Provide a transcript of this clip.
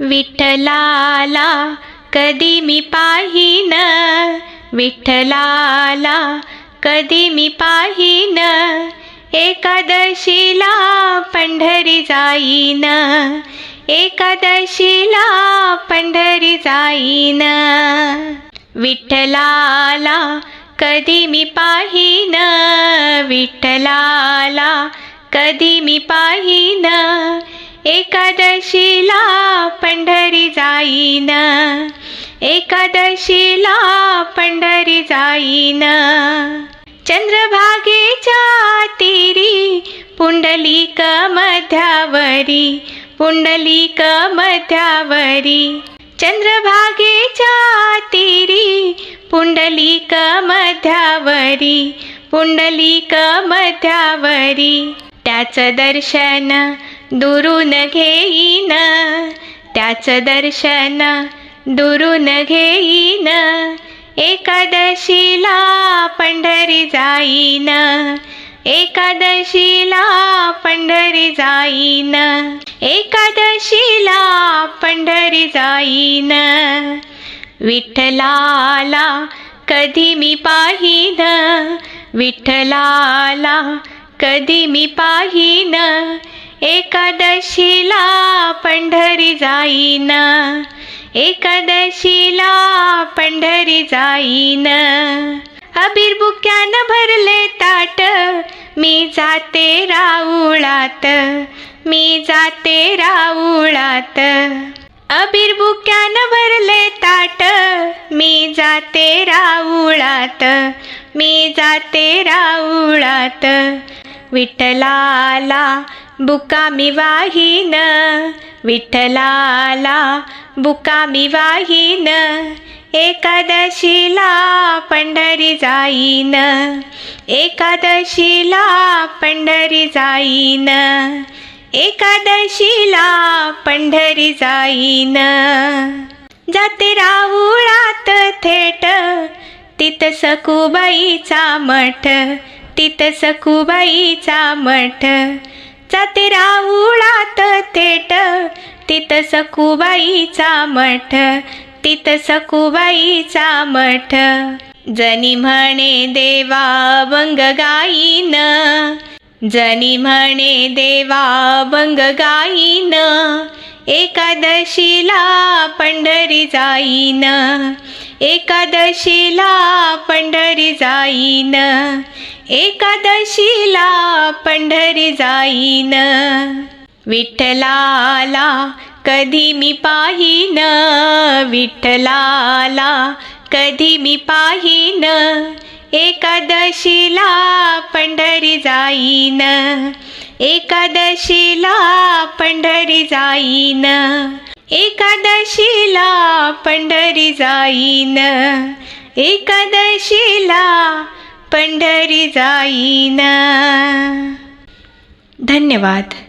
विठ्ठलाला कधी मी पाहीन? विठ्ठलाला कधी मी पाहीन? एकादशीला पंढरी जाईन. एकादशीला पंढरी जाईन. विठ्ठलाला कधी मी पाहीन? विठ्ठलाला कधी मी पाहीन? एकादशीला पंढरी जाईन. एकादशीला पंढरी जाईन. चंद्रभागेच्या तीरी पुंडलिक मध्यावरी पुंडलिक मध्यावरी. चंद्रभागेच्या तीरी पुंडलिक मध्यावरी पुंडलिक मध्यावरी. त्याचं दर्शन दुरून घेईन. त्याचं दर्शन दुरून घेईन. एकादशीला पंढरी जाईन. एकादशीला पंढरी जाईन. एकादशीला पंढरी जाईन. विठ्ठलाला कधी मी पाहीन? विठ्ठलाला कधी मी पाहीन? एकादशीला पंढरी जाईन. एकादशीला पंढरी जाईन. अबीर बुक्यानं भरले ताट मी जाते राऊळात मी जाते राऊळात. अबीर बुक्यानं भरले ताट मी जाते राऊळात मी जाते राऊळात. विठ्ठलाला बुकामी वाहिन वाहीन विठ्ठलाला बुका मी वाहीन एकादशीला पंढरी जाईन एकादशीला पंढरी जाईन एकादशीला पंढरी जाईन. जाते राहुळात थेट तित सखुबाईचा मठ तित सखुबाईचा मठ जाते राहुळात थेट तित सखुबाईचा मठ तित सखुबाईचा मठ. जनी म्हणे देवा बंग गाईन जनी म्हणे देवा बंग गाईन एकादशीला पंढरी जाईन. एकादशीला पंढरी जाईन. एकादशीला पंढरी जाईन. विठ्ठलाला कधी मी पाहीन? विठ्ठलाला कधी मी पाहीन? एकादशीला पंढरी जाईन. एकादशीला पंढरी जाईन. एकादशीला पंढरी जाईन. एकादशीला पंढरी जाईन. धन्यवाद.